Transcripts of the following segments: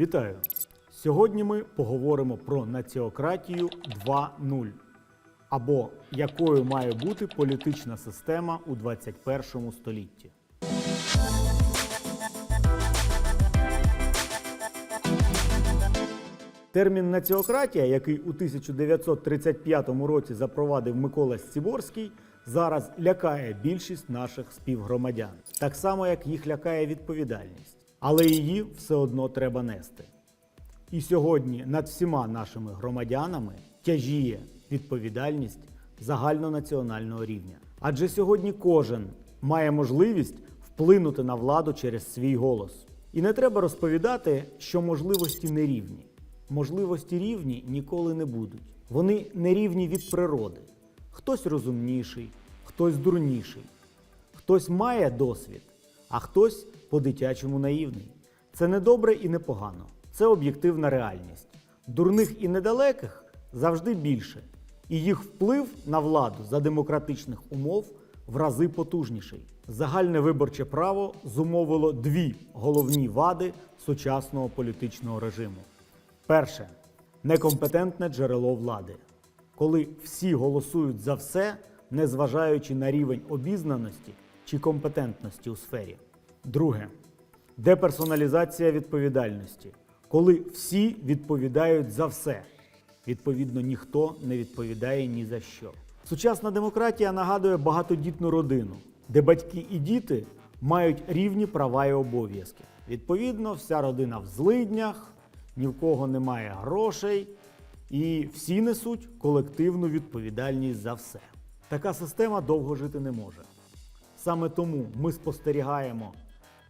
Вітаю! Сьогодні ми поговоримо про націократію 2.0 або якою має бути політична система у 21 столітті. Термін націократія, який у 1935 році запровадив Микола Сціборський, зараз лякає більшість наших співгромадян, так само як їх лякає відповідальність, але її все одно треба нести. І сьогодні над всіма нашими громадянами тяжіє відповідальність загальнонаціонального рівня. Адже сьогодні кожен має можливість вплинути на владу через свій голос. І не треба розповідати, що можливості не рівні. Можливості рівні ніколи не будуть. Вони не рівні від природи. Хтось розумніший, хтось дурніший, хтось має досвід, а хтось по-дитячому наївний. Це не добре і не погано. Це об'єктивна реальність. Дурних і недалеких завжди більше, і їх вплив на владу за демократичних умов в рази потужніший. Загальне виборче право зумовило дві головні вади сучасного політичного режиму. Перше некомпетентне джерело влади, коли всі голосують за все, незважаючи на рівень обізнаності чи компетентності у сфері. Друге деперсоналізація відповідальності, коли всі відповідають за все. Відповідно, ніхто не відповідає ні за що. Сучасна демократія нагадує багатодітну родину, де батьки і діти мають рівні права і обов'язки. Відповідно, вся родина в злиднях, ні в кого немає грошей, і всі несуть колективну відповідальність за все. Така система довго жити не може. Саме тому ми спостерігаємо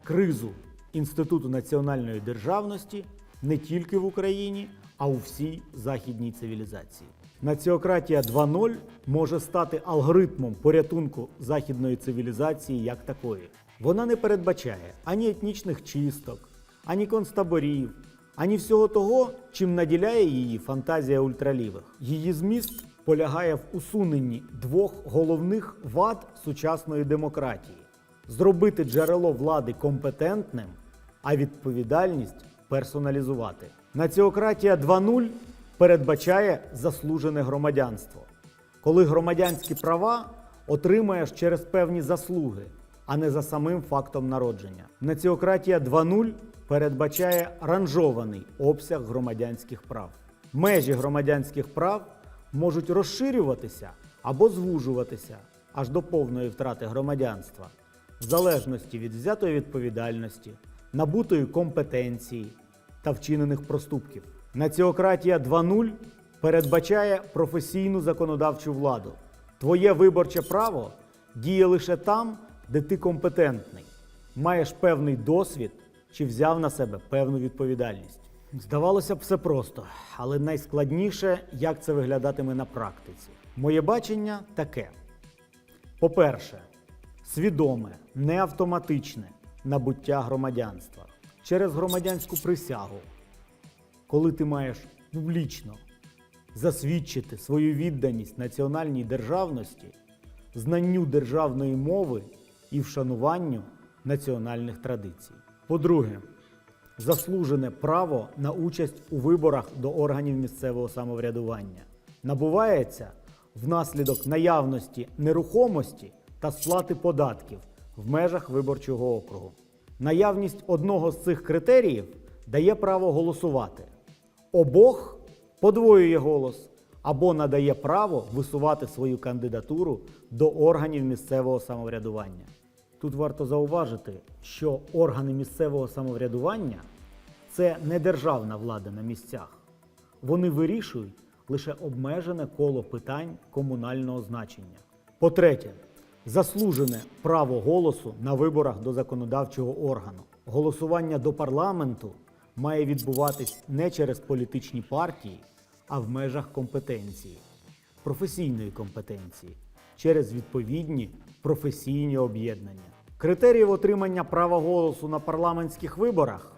кризу Інституту національної державності не тільки в Україні, а у всій західній цивілізації. Націократія 2.0 може стати алгоритмом порятунку західної цивілізації як такої. Вона не передбачає ані етнічних чисток, ані концтаборів, ані всього того, чим наділяє її фантазія ультралівих. Її зміст полягає в усуненні двох головних вад сучасної демократії: зробити джерело влади компетентним, а відповідальність персоналізувати. Націократія 2.0 передбачає заслужене громадянство, коли громадянські права отримаєш через певні заслуги, а не за самим фактом народження. Націократія 2.0 передбачає ранжований обсяг громадянських прав. Межі громадянських прав можуть розширюватися або звужуватися аж до повної втрати громадянства, в залежності від взятої відповідальності, набутої компетенції та вчинених проступків. Націократія 2.0 передбачає професійну законодавчу владу. Твоє виборче право діє лише там, де ти компетентний, маєш певний досвід чи взяв на себе певну відповідальність. Здавалося б, все просто, але найскладніше, як це виглядатиме на практиці. Моє бачення таке: по-перше, свідоме, не автоматичне набуття громадянства через громадянську присягу, коли ти маєш публічно засвідчити свою відданість національній державності, знанню державної мови і вшануванню національних традицій. По-друге, заслужене право на участь у виборах до органів місцевого самоврядування набувається внаслідок наявності нерухомості та сплати податків в межах виборчого округу. Наявність одного з цих критеріїв дає право голосувати. Обох подвоює голос або надає право висувати свою кандидатуру до органів місцевого самоврядування. Тут варто зауважити, що органи місцевого самоврядування це не державна влада на місцях. Вони вирішують лише обмежене коло питань комунального значення. По-третє, заслужене право голосу на виборах до законодавчого органу. Голосування до парламенту має відбуватись не через політичні партії, а в межах компетенції, професійної компетенції, через відповідні професійні об'єднання. Критеріїв отримання права голосу на парламентських виборах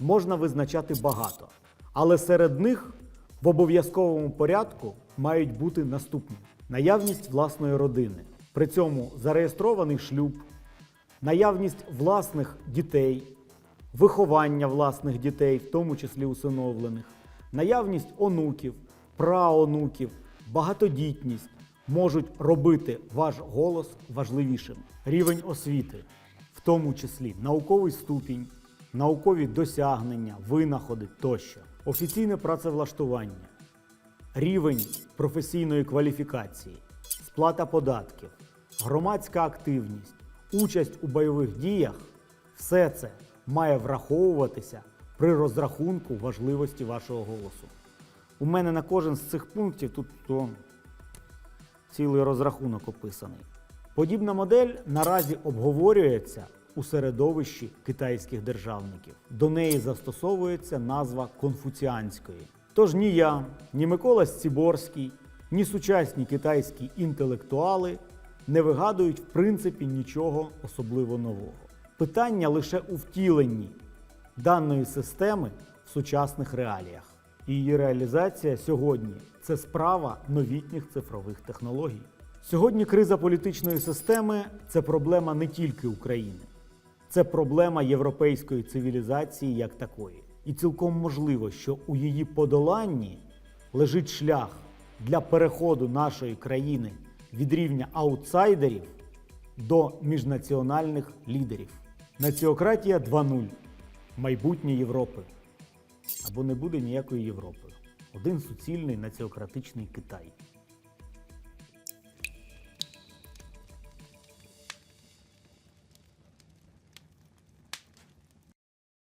можна визначати багато, але серед них в обов'язковому порядку мають бути наступні: наявність власної родини, при цьому зареєстрований шлюб, наявність власних дітей, виховання власних дітей, в тому числі усиновлених, наявність онуків, праонуків, багатодітність можуть робити ваш голос важливішим. Рівень освіти, в тому числі науковий ступінь, наукові досягнення, винаходи тощо, офіційне працевлаштування, рівень професійної кваліфікації, сплата податків, громадська активність, участь у бойових діях все це має враховуватися при розрахунку важливості вашого голосу. У мене на кожен з цих пунктів тут то, цілий розрахунок описаний. Подібна модель наразі обговорюється у середовищі китайських державників. До неї застосовується назва конфуціанської. Тож ні я, ні Микола Сціборський, ні сучасні китайські інтелектуали не вигадують в принципі нічого особливо нового. Питання лише у втіленні даної системи в сучасних реаліях. Її реалізація сьогодні це справа новітніх цифрових технологій. Сьогодні криза політичної системи це проблема не тільки України, це проблема європейської цивілізації як такої. І цілком можливо, що у її подоланні лежить шлях для переходу нашої країни від рівня аутсайдерів до міжнаціональних лідерів. Націократія 2.0. Майбутнє Європи. Або не буде ніякої Європи. Один суцільний націократичний Китай.